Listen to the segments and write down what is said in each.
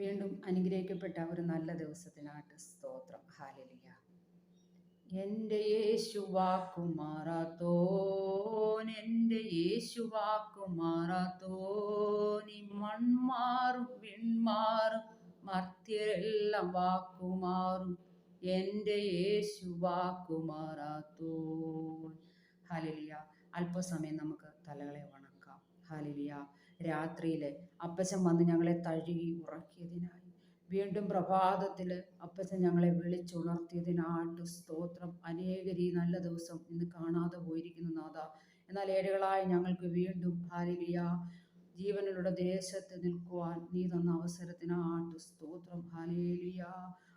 വീണ്ടും അനുഗ്രഹിക്കപ്പെട്ട ഒരു നല്ല ദിവസത്തിനായിട്ട് സ്തോത്രം. ഹാലലിയ എന്റെ യേശുവാക്കു വാക്കുമാറാത്തോൻ എന്റെ യേശുവാക്കു വാക്കുമാറാത്തോൻ ഈ മൺമാറും വിൺമാറും മർത്യരെല്ലാം വാക്കുമാറും എന്റെ യേശുവാക്കു വാക്കുമാറാത്തോൻ ഹാലലിയ അല്പസമയം നമുക്ക് തലകളെ വണക്കാം ഹാലലിയ രാത്രിയിൽ അപ്പച്ചൻ വന്ന് ഞങ്ങളെ തഴുകി ഉറക്കിയതിനായി. വീണ്ടും പ്രഭാതത്തിൽ അപ്പച്ചൻ ഞങ്ങളെ വിളിച്ചുണർത്തിയതിനാട്ട് സ്തോത്രം. അനേകരി നല്ല ദിവസം. ഇന്ന് കാണാതെ പോയിരിക്കുന്നു നാഥ. എന്നാൽ ഏടുകളായി ഞങ്ങൾക്ക് വീണ്ടും ഹാലിലിയ. ജീവനിലൂടെ ദേശത്ത് നിൽക്കുവാൻ നീ തന്ന അവസരത്തിനാട്ട് സ്തോത്രം. ഹാലേലിയ.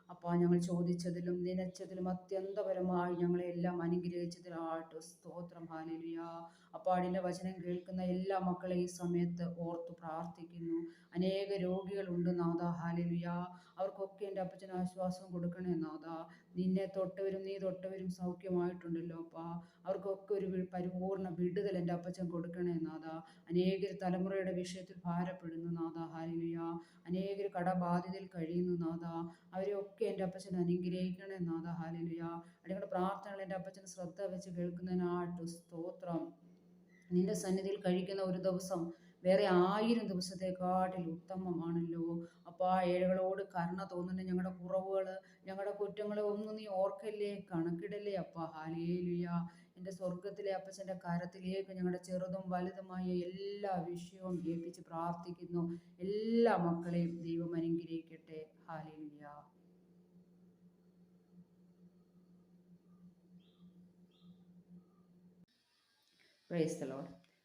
അപ്പാ ഞങ്ങൾ ചോദിച്ചതിലും നനച്ചതിലും അത്യന്തപരമായി ഞങ്ങളെ എല്ലാം അനുഗ്രഹിച്ചതിനായിട്ട് സ്തോത്രം. ഹാലേലിയ. അപ്പാടിന്റെ വചനം കേൾക്കുന്ന എല്ലാ മക്കളെ ഈ സമയത്ത് ഓർത്ത് പ്രാർത്ഥിക്കുന്നു. അനേക രോഗികളുണ്ട് നാഥ ഹാലലുയ അവർക്കൊക്കെ എന്റെ അപ്പച്ചന് ആശ്വാസം കൊടുക്കണേ നാഥ. നിന്നെ തൊട്ടവരും നീ തൊട്ടവരും സൗഖ്യമായിട്ടുണ്ടല്ലോ അപ്പാ. അവർക്കൊക്കെ ഒരു പരിപൂർണ വിടുതൽ എന്റെ അപ്പച്ചൻ കൊടുക്കണേ നാഥ. അനേകർ തലമുറയുടെ വിഷയത്തിൽ ഭാരപ്പെടുന്നു നാഥ ഹാലലുയ അനേകർ കടബാധിതയിൽ കഴിയുന്നു നാഥ. അവരെയൊക്കെ എന്റെ അപ്പച്ചൻ അനുഗ്രഹിക്കണേ നാഥ ഹാലലുയ അടിയുടെ പ്രാർത്ഥനകൾ എന്റെ അപ്പച്ചൻ ശ്രദ്ധ വെച്ച് കേൾക്കുന്നതിനായിട്ട് സ്തോത്രം. നിന്റെ സന്നിധിയിൽ കഴിക്കുന്ന ഒരു ദിവസം വേറെ ആയിരം ദിവസത്തെക്കാട്ടിൽ ഉത്തമമാണല്ലോ. അപ്പോൾ ആ ഏഴുകളോട് കരുണ തോന്നുന്ന ഞങ്ങളുടെ കുറവുകൾ ഞങ്ങളുടെ കുറ്റങ്ങൾ ഒന്നും നീ ഓർക്കല്ലേ? കണക്കിടല്ലേ അപ്പ. ഹാലേലുയ എന്റെ സ്വർഗത്തിലെ അപ്പച്ചന്റെ കരത്തിലേക്ക് ഞങ്ങളുടെ ചെറുതും വലുതുമായ എല്ലാ വിഷയവും ഏൽപ്പിച്ച് പ്രാർത്ഥിക്കുന്നു. എല്ലാ മക്കളെയും ദൈവം അനുഗ്രഹിക്കട്ടെ. ഹാലേലുയ പ്രൈസ്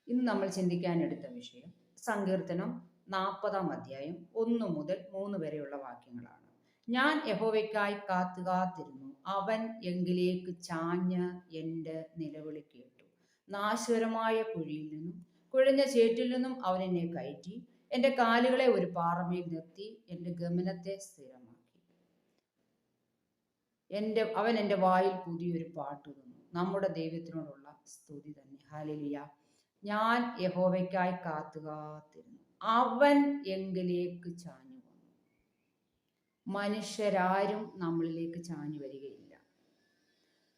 ഇന്ന് നമ്മൾ ചിന്തിക്കാനെടുത്ത വിഷയം സങ്കീർത്തനം നാൽപ്പതാം അധ്യായം ഒന്ന് മുതൽ മൂന്ന് വരെയുള്ള വാക്യങ്ങളാണ്. ഞാൻ യഹോവയ്ക്കായി കാത്തു കാത്തിരുന്നു അവൻ എങ്കിലേക്ക് ചാഞ്ഞ് എന്റെ നിലവിളി കേട്ടു. നാശകരമായ കുഴിയിൽ നിന്നും കുഴഞ്ഞ ചേറ്റിൽ നിന്നും അവൻ എന്നെ കയറ്റി എന്റെ കാലുകളെ ഒരു പാറമേൽ നിർത്തി എന്റെ ഗമനത്തെ സ്ഥിരമാക്കി. എന്റെ അവൻ എന്റെ വായിൽ പുതിയൊരു പാട്ട് തന്നു നമ്മുടെ ദൈവത്തിനോടുള്ള സ്തുതി തന്നെ. ഹാലിലിയ ഞാൻ യഹോവയ്ക്കായി കാത്തു കാത്തിരുന്നു അവൻ എങ്കിലേക്ക് ചാഞ്ഞു വന്നു. മനുഷ്യരാരും നമ്മളിലേക്ക് ചാഞ്ഞു വരികയില്ല.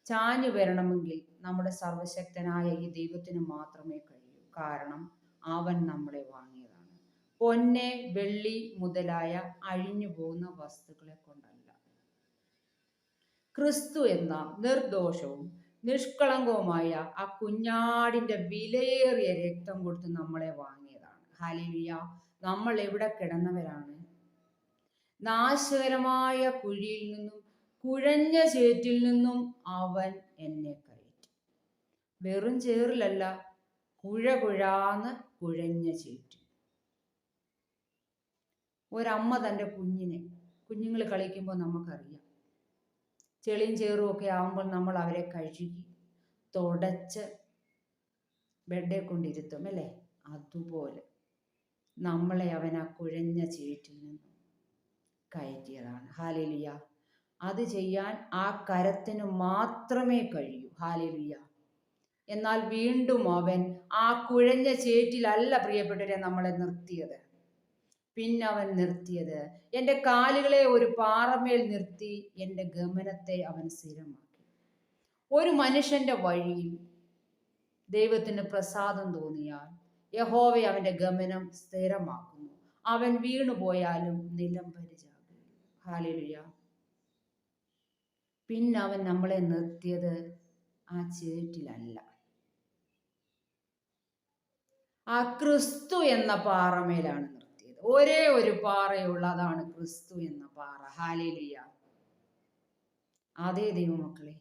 ചാഞ്ഞു വരണമെങ്കിൽ നമ്മുടെ സർവശക്തനായ ഈ ദൈവത്തിന് മാത്രമേ കഴിയൂ. കാരണം അവൻ നമ്മളെ വാങ്ങിയതാണ്. പൊന്നെ വെള്ളി മുതലായ അഴിഞ്ഞു പോകുന്ന വസ്തുക്കളെ കൊണ്ടല്ല. ക്രിസ്തു എന്ന നിർദോഷവും നിഷ്കളങ്കവുമായ ആ കുഞ്ഞാടിന്റെ വിലയേറിയ രക്തം കൊടുത്ത് നമ്മളെ വാങ്ങിയതാണ്. ഹാലിയ നമ്മൾ എവിടെ കിടന്നവരാണ്? നാശകരമായ കുഴിയിൽ നിന്നും കുഴഞ്ഞ ചേറ്റിൽ നിന്നും അവൻ എന്നെ കയറ്റി. വെറും ചേറിലല്ല കുഴ കുഴാന്ന് കുഴഞ്ഞ ചേറ്റിൽ ഒരമ്മ തന്റെ കുഞ്ഞിനെ കുഞ്ഞുങ്ങൾ കളിക്കുമ്പോൾ നമുക്കറിയാം ചെളിയും ചേറും ഒക്കെ ആകുമ്പോൾ നമ്മൾ അവരെ കഴുകി തുടച്ച് ബെഡെ കൊണ്ടിരുത്തും അല്ലേ? അതുപോലെ നമ്മളെ അവൻ ആ കുഴഞ്ഞ ചേറ്റിൽ നിന്നും കയറ്റിയതാണ്. ഹാലിലിയ അത് ചെയ്യാൻ ആ കരത്തിന് മാത്രമേ കഴിയൂ. ഹാലിലിയ എന്നാൽ വീണ്ടും അവൻ ആ കുഴഞ്ഞ ചേറ്റിലല്ല പ്രിയപ്പെട്ടവരെ നമ്മളെ നിർത്തിയത്. പിന്നെ അവൻ നിർത്തിയത്. എന്റെ കാലുകളെ ഒരു പാറമേൽ നിർത്തി എന്റെ ഗമനത്തെ അവൻ സ്ഥിരമാക്കി. ഒരു മനുഷ്യന്റെ വഴിയിൽ ദൈവത്തിന് പ്രസാദം തോന്നിയാൽ യഹോവ അവന്റെ ഗമനം സ്ഥിരമാക്കുന്നു. അവൻ വീണുപോയാലും നിലം പരിചാകും ഹാലിലുയ പിന്നെ അവൻ നമ്മളെ നിർത്തിയത് ആ ചേറ്റിലല്ല ആ ക്രിസ്തു എന്ന പാറമേലാണ് ഒരേ ഒരു പാറയുള്ളതാണ് ക്രിസ്തു എന്ന പാറ. ഹാലേലിയ. അതേ ദൈവമക്കളെ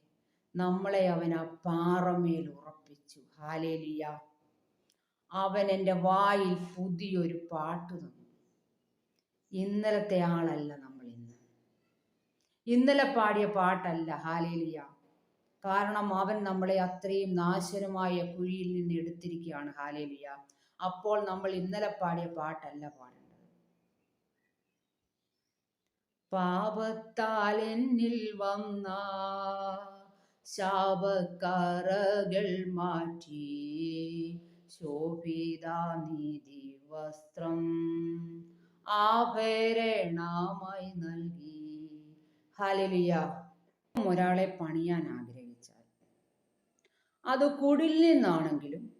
നമ്മളെ അവൻ ആ പാറമേൽ ഉറപ്പിച്ചു. ഹാലേലിയ. അവൻ എന്റെ വായിൽ പുതിയൊരു പാട്ട് തന്നു. ഇന്നലത്തെ ആളല്ല നമ്മൾ ഇന്ന്. ഇന്നലെ പാടിയ പാട്ടല്ല ഹാലേലിയ. കാരണം അവൻ നമ്മളെ അത്രയും നാശനമായ കുഴിയിൽ നിന്ന് എടുത്തിരിക്കുകയാണ് ഹാലേലിയ. അപ്പോൾ നമ്മൾ ഇന്നലെ പാടിയ പാട്ടല്ല പാടേണ്ടത്. പാപത്താൽ എന്നിൽ വന്ന ശാപക്കറകൾ മാറ്റി. ശോഭിത നീതി വസ്ത്രം ആഭരണമായി നൽകി. ഹലിയ ഒരാളെ പണിയാൻ ആഗ്രഹിച്ചാൽ അത് കുടിൽ നിന്നാണെങ്കിലും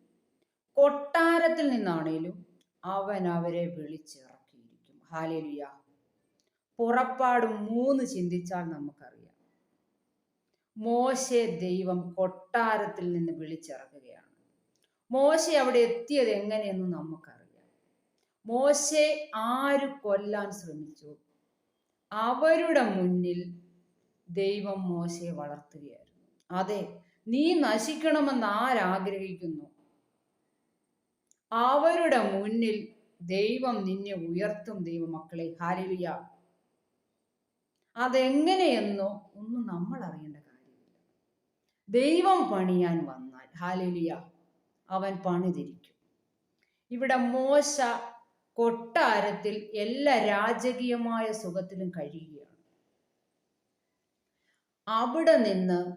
കൊട്ടാരത്തിൽ നിന്നാണെങ്കിലും അവൻ അവരെ വിളിച്ചിറക്കിയിരിക്കും. ഹാലലിയ പുറപ്പാട് മൂന്ന് ചിന്തിച്ചാൽ നമുക്കറിയാം. മോശെ ദൈവം കൊട്ടാരത്തിൽ നിന്ന് വിളിച്ചിറക്കുകയാണ് മോശ അവിടെ എത്തിയത് എങ്ങനെയെന്ന് നമുക്കറിയാം. മോശെ ആര് കൊല്ലാൻ ശ്രമിച്ചു? അവരുടെ മുന്നിൽ ദൈവം മോശയെ വളർത്തുകയായിരുന്നു. അതെ നീ നശിക്കണമെന്ന് ആരാഗ്രഹിക്കുന്നു? അവരുടെ മുന്നിൽ ദൈവം നിന്നെ ഉയർത്തും ദൈവമക്കളെ. ഹാലിലിയ അതെങ്ങനെയെന്നോ ഒന്നും നമ്മൾ അറിയേണ്ട കാര്യമില്ല. ദൈവം പണിയാൻ വന്നാൽ ഹാലിലിയ അവൻ പണിതിരിക്കും. ഇവിടെ മോശ കൊട്ടാരത്തിൽ എല്ലാ രാജകീയമായ സുഖത്തിലും കഴിയുകയാണ്. അവിടെ നിന്ന്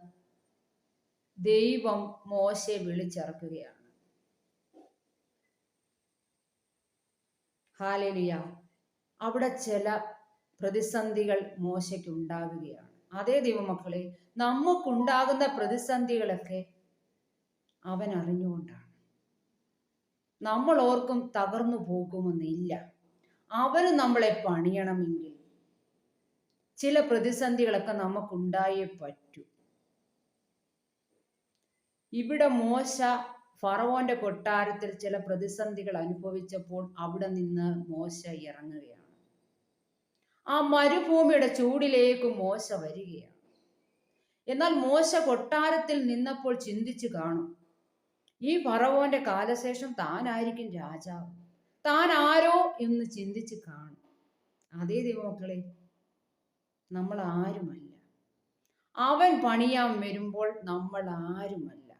ദൈവം മോശയെ വിളിച്ചിറക്കുകയാണ്. ഹാലേലിയ അവിടെ ചില പ്രതിസന്ധികൾ മോശയ്ക്ക് ഉണ്ടാകുകയാണ് അതേ ദൈവമക്കളെ നമുക്കുണ്ടാകുന്ന പ്രതിസന്ധികളൊക്കെ അവൻ അറിഞ്ഞുകൊണ്ടാണ്. നമ്മൾ ഓർക്കും തകർന്നു പോകുമെന്നില്ല അവന് നമ്മളെ പണിയണമെങ്കിൽ ചില പ്രതിസന്ധികളൊക്കെ നമുക്കുണ്ടായേ പറ്റൂ. ഇവിടെ മോശ ഫറവോന്റെ കൊട്ടാരത്തിൽ ചില പ്രതിസന്ധികൾ അനുഭവിച്ചപ്പോൾ അവിടെ നിന്ന് മോശ ഇറങ്ങുകയാണ്. ആ മരുഭൂമിയുടെ ചൂടിലേക്ക് മോശ വരികയാണ്. എന്നാൽ മോശ കൊട്ടാരത്തിൽ നിന്നപ്പോൾ ചിന്തിച്ചു കാണും ഈ ഫറവോന്റെ കാലശേഷം താനായിരിക്കും രാജാവ്. താൻ ആരോ എന്ന് ചിന്തിച്ച് കാണും. അതേ ദൈവമക്കളെ നമ്മൾ ആരുമല്ല. അവൻ പണിയാൻ വരുമ്പോൾ നമ്മൾ ആരുമല്ല.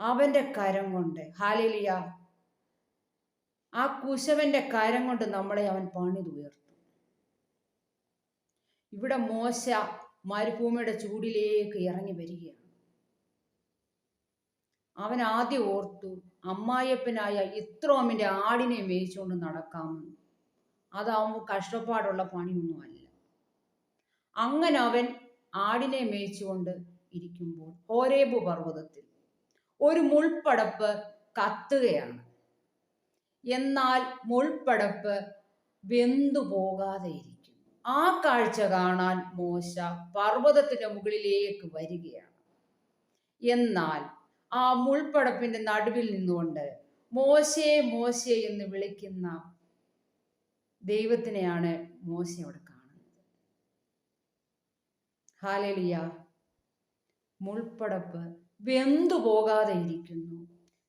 അവന്റെ കരം കൊണ്ട് ഹാലിലിയ ആ കുശവന്റെ കരം കൊണ്ട് നമ്മളെ അവൻ പണിതുയർത്തും. ഇവിടെ മോശ മരുഭൂമിയുടെ ചൂടിലേക്ക് ഇറങ്ങി വരികയാണ്. അവൻ ആദ്യം ഓർത്തു അമ്മായപ്പനായ ഇത്രോമിന്റെ ആടിനെ മേയിച്ചുകൊണ്ട് നടക്കാമെന്ന്. അതാവുമ്പോൾ കഷ്ടപ്പാടുള്ള പണിയൊന്നുമല്ല. അങ്ങനെ അവൻ ആടിനെ മേയിച്ചുകൊണ്ട് ഇരിക്കുമ്പോൾ ഹോരേബു പർവതത്തിൽ ഒരു മുൾപ്പടപ്പ് കത്തുകയാണ്. എന്നാൽ മുൾപ്പടപ്പ് വെന്തു പോകാതെയിരിക്കും ആ കാഴ്ച കാണാൻ മോശ പർവതത്തിന്റെ മുകളിലേക്ക് വരികയാണ്. എന്നാൽ ആ മുൾപ്പടപ്പിന്റെ നടുവിൽ നിന്നുകൊണ്ട് മോശയെ മോശയെ എന്ന് വിളിക്കുന്ന ദൈവത്തിനെയാണ് മോശ അവിടെ കാണുന്നത്. ഹാലലിയ. മുൾപ്പടപ്പ് വെന്തു പോകാതെ ഇരിക്കുന്നു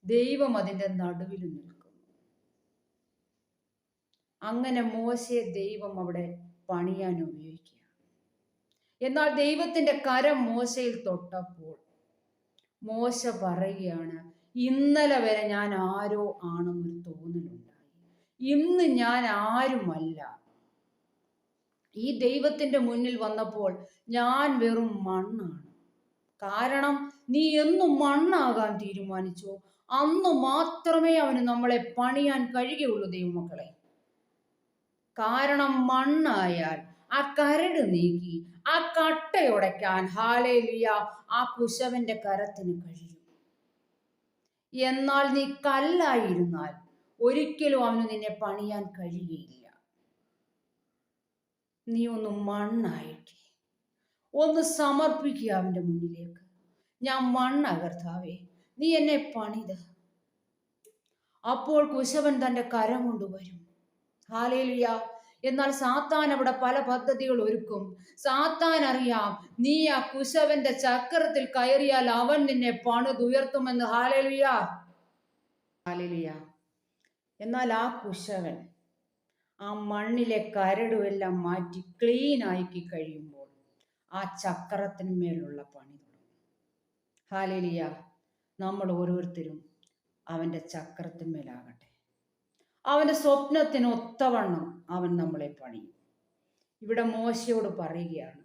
ദൈവം അതിന്റെ നടുവിൽ നിൽക്കുന്നു. അങ്ങനെ മോശയെ ദൈവം അവിടെ പണിയാൻ ഉപയോഗിക്കുകയാണ്. എന്നാൽ ദൈവത്തിന്റെ കരം മോശയിൽ തൊട്ടപ്പോൾ മോശ പറയുകയാണ് ഇന്നലെ വരെ ഞാൻ ആരോ ആണെന്നൊരു തോന്നലുണ്ടായി. ഇന്ന് ഞാൻ ആരുമല്ല. ഈ ദൈവത്തിന്റെ മുന്നിൽ വന്നപ്പോൾ ഞാൻ വെറും മണ്ണാണ്. കാരണം നീ എന്നും മണ്ണാകാൻ തീരുമാനിച്ചു. അന്ന് മാത്രമേ അവന് നമ്മളെ പണിയാൻ കഴിയുള്ളൂ ദൈവമക്കളെ. കാരണം മണ്ണായാൽ ആ കരട് നീക്കി ആ കട്ടയുടയ്ക്കാൻ ഹാലേലിയ ആ കുശവന്റെ കരത്തിന് കഴിയും. എന്നാൽ നീ കല്ലായിരുന്നാൽ ഒരിക്കലും അവന് നിന്നെ പണിയാൻ കഴിയുകയില്ല. നീ ഒന്ന് മണ്ണായിട്ട് ഒന്ന് സമർപ്പിക്കുക അവന്റെ മുന്നിലേക്ക്. ഞാൻ മണ്ണകർത്താവേ നീ എന്നെ പണിത. അപ്പോൾ കുശവൻ തന്റെ കരം കൊണ്ടുവരും. ഹാലേലിയ. എന്നാൽ സാത്താൻ അവിടെ പല പദ്ധതികൾ ഒരുക്കും. സാത്താൻ അറിയാം നീ ആ കുശവന്റെ ചക്രത്തിൽ കയറിയാൽ അവൻ നിന്നെ പണിതുയർത്തുമെന്ന്. ഹാലേലിയ. ഹാലേലിയ. എന്നാൽ ആ കുശവൻ ആ മണ്ണിലെ കരടുമെല്ലാം മാറ്റി ക്ലീൻ ആക്കി കഴിയുമ്പോൾ ആ ചക്രത്തിന്മേലുള്ള പണി തുടങ്ങും. ഹാലേലിയ. നമ്മൾ ഓരോരുത്തരും അവന്റെ ചക്രത്തിന്മേലാകട്ടെ. അവന്റെ സ്വപ്നത്തിന് ഒത്തവണ്ണം അവൻ നമ്മളെ പണിയും. ഇവിടെ മോശയോട് പറയുകയാണ്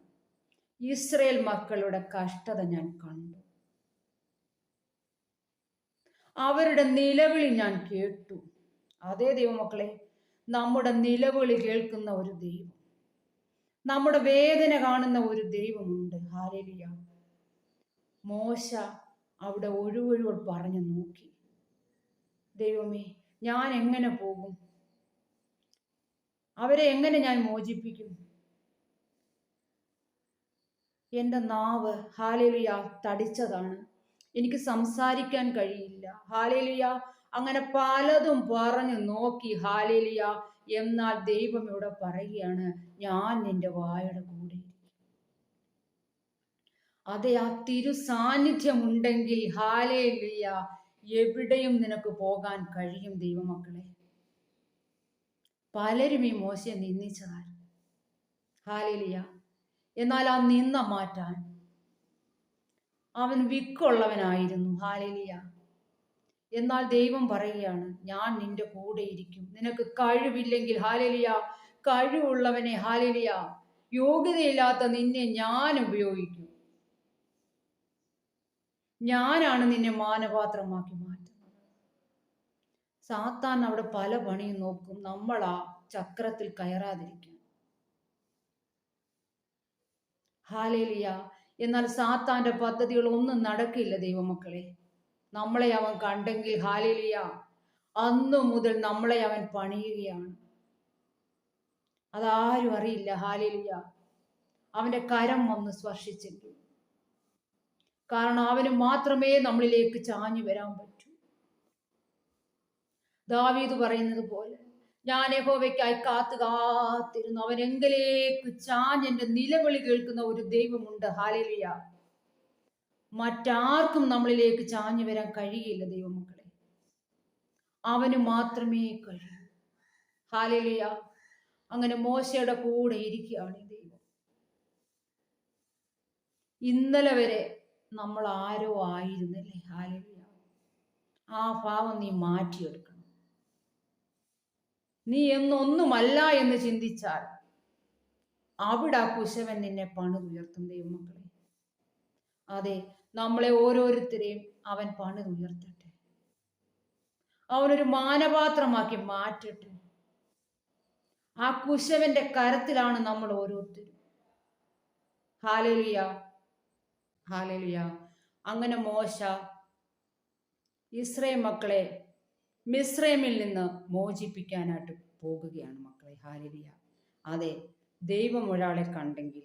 ഇസ്രയേൽ മക്കളുടെ കഷ്ടത ഞാൻ കണ്ടു. അവരുടെ നിലവിളി ഞാൻ കേട്ടു. അതേ ദൈവമക്കളെ നമ്മുടെ നിലവിളി കേൾക്കുന്ന ഒരു ദൈവം നമ്മുടെ വേദന കാണുന്ന ഒരു ദൈവമുണ്ട്. ഹാരലിയ മോശ അവിടെ ഒഴിവൊഴിവോട് പറഞ്ഞു നോക്കി. ദൈവമേ ഞാൻ എങ്ങനെ പോകും? അവരെ എങ്ങനെ ഞാൻ മോചിപ്പിക്കും? എന്റെ നാവ് ഹാലേലുയ തടിച്ചതാണ്. എനിക്ക് സംസാരിക്കാൻ കഴിയില്ല. ഹാലേലുയ അങ്ങനെ പലതും പറഞ്ഞു നോക്കി ഹാലേലിയ എന്നാൽ ദൈവം ഇവിടെ പറയുകയാണ് ഞാൻ നിന്റെ വായുടെ കൂടെ അതെ ആ തിരു സാന്നിധ്യം ഉണ്ടെങ്കിൽ ഹാലേലിയ എവിടെയും നിനക്ക് പോകാൻ കഴിയും ദൈവമക്കളെ. പലരും ഈ മോശയെ നിന്ദിച്ചതാണ് ഹാലിലിയ. എന്നാൽ ആ നിന്ന മാറ്റാൻ അവൻ വിക്കുള്ളവനായിരുന്നു. ഹാലിലിയ. എന്നാൽ ദൈവം പറയുകയാണ് ഞാൻ നിന്റെ കൂടെ ഇരിക്കും. നിനക്ക് കഴിവില്ലെങ്കിൽ ഹാലിലിയ കഴിവുള്ളവനെ ഹാലിലിയ യോഗ്യതയില്ലാത്ത നിന്നെ ഞാൻ ഉപയോഗിക്കും. ഞാനാണ് നിന്നെ മാനപാത്രമാക്കി മാറ്റുന്നത്. സാത്താൻ അവിടെ പല പണിയും നോക്കും. നമ്മൾ ആ ചക്രത്തിൽ കയറാതിരിക്കാൻ. ഹാലേലിയ. എന്നാൽ സാത്താന്റെ പദ്ധതികൾ ഒന്നും നടക്കില്ല ദൈവമക്കളെ. നമ്മളെ അവൻ കണ്ടെങ്കിൽ ഹാലേലിയ അന്നു മുതൽ നമ്മളെ അവൻ പണിയുകയാണ്. അതാരും അറിയില്ല ഹാലേലിയ. അവന്റെ കരം വന്ന് സ്പർശിച്ചെങ്കിൽ കാരണം അവന് മാത്രമേ നമ്മളിലേക്ക് ചാഞ്ഞു വരാൻ പറ്റൂ. ദാവീദ് പറയുന്നത് പോലെ ഞാൻ യഹോവയ്ക്കായി കാത്തു കാത്തിരുന്നു. അവൻ എങ്കിലേക്ക് ചാഞ്ഞെന്റെ നിലവിളി കേൾക്കുന്ന ഒരു ദൈവമുണ്ട്. ഹാലലിയ മറ്റാർക്കും നമ്മളിലേക്ക് ചാഞ്ഞു വരാൻ കഴിയില്ല ദൈവമക്കളെ. അവന് മാത്രമേ കഴിയൂ. ഹാലലിയ അങ്ങനെ മോശയുടെ കൂടെ ഇരിക്കുകയാണ് ദൈവം. ഇന്നലെ വരെ നമ്മൾ ആരോ ആയിരുന്നല്ലേ? ഹാലേലിയ ആ ഭാവം നീ മാറ്റിയെടുക്കണം. നീ എന്നൊന്നുമല്ല എന്ന് ചിന്തിച്ചാൽ അവിടെ ആ കുശവൻ നിന്നെ പണിതുയർത്തും ദൈവമക്കളെ. അതെ നമ്മളെ ഓരോരുത്തരെയും അവൻ പണിതുയർത്തട്ടെ. അവനൊരു മാനപാത്രമാക്കി മാറ്റട്ടെ. ആ കുശവന്റെ കരത്തിലാണ് നമ്മൾ ഓരോരുത്തരും. ഹാലലിയ ഹാലലിയ. അങ്ങനെ മോശ ഇസ്രയേൽ മക്കളെ മിസ്രൈമിൽ നിന്ന് മോചിപ്പിക്കാനായിട്ട് പോകുകയാണ് മക്കളെ. ഹാലലിയ. അതെ ദൈവം ഒരാളെ കണ്ടെങ്കിൽ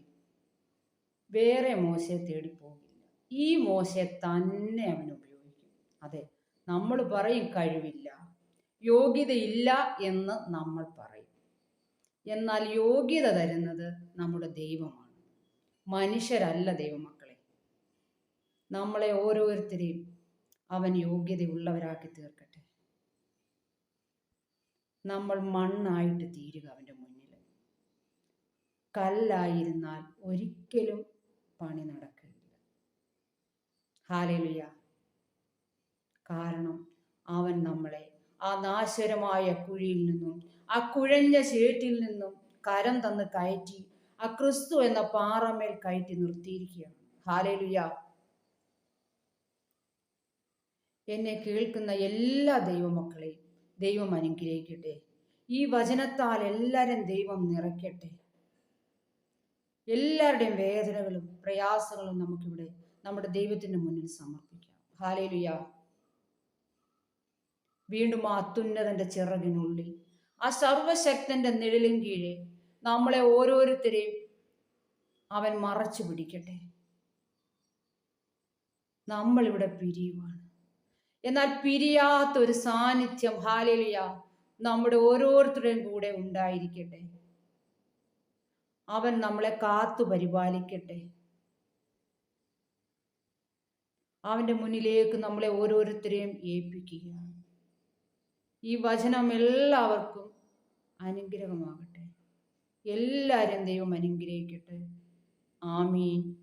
വേറെ മോശയെ തേടി പോകില്ല ഈ മോശയെ തന്നെ അവൻ ഉപയോഗിക്കും. അതെ നമ്മൾ പറയും കഴിവില്ല യോഗ്യതയില്ല എന്ന് നമ്മൾ പറയും. എന്നാൽ യോഗ്യത തരുന്നത് നമ്മുടെ ദൈവമാണ്. മനുഷ്യരല്ല ദൈവമക്കളെ. നമ്മളെ ഓരോരുത്തരെയും അവൻ യോഗ്യതയുള്ളവരാക്കി തീർക്കട്ടെ. നമ്മൾ മണ്ണായിട്ട് തീരുക അവന്റെ മുന്നിൽ. കല്ലായിരുന്നാൽ ഒരിക്കലും പണി നടക്കില്ല. ഹാലലുയ. കാരണം അവൻ നമ്മളെ ആ നാശ്വരമായ കുഴിയിൽ നിന്നും ആ കുഴഞ്ഞ ചേട്ടിൽ നിന്നും കരം തന്ന് കയറ്റി ആ ക്രിസ്തു എന്ന പാറമേൽ കയറ്റി നിർത്തിയിരിക്കുകയാണ്. ഹാലലുയ. എന്നെ കേൾക്കുന്ന എല്ലാ ദൈവമക്കളെയും ദൈവം അനുഗ്രഹിക്കട്ടെ. ഈ വചനത്താൽ എല്ലാവരും ദൈവം നിറയ്ക്കട്ടെ. എല്ലാവരുടെയും വേദനകളും പ്രയാസങ്ങളും നമുക്കിവിടെ നമ്മുടെ ദൈവത്തിന് മുന്നിൽ സമർപ്പിക്കാം. ഹാലേലുയ വീണ്ടും ആ അത്യുന്നതന്റെ ചിറകിനുള്ളിൽ ആ സർവശക്തന്റെ നിഴലിൻ കീഴെ നമ്മളെ ഓരോരുത്തരെയും അവൻ മറച്ചു പിടിക്കട്ടെ. നമ്മളിവിടെ പിരിയുവാണ്. എന്നാൽ പിരിയാത്ത ഒരു സാന്നിധ്യം ഹാലലിയ നമ്മുടെ ഓരോരുത്തരുടെയും കൂടെ ഉണ്ടായിരിക്കട്ടെ. അവൻ നമ്മളെ കാത്തു പരിപാലിക്കട്ടെ. അവന്റെ മുന്നിലേക്ക് നമ്മളെ ഓരോരുത്തരെയും ഏൽപ്പിക്കുക. ഈ വചനം എല്ലാവർക്കും അനുഗ്രഹമാകട്ടെ. എല്ലാവരും ദൈവം അനുഗ്രഹിക്കട്ടെ. ആമീൻ.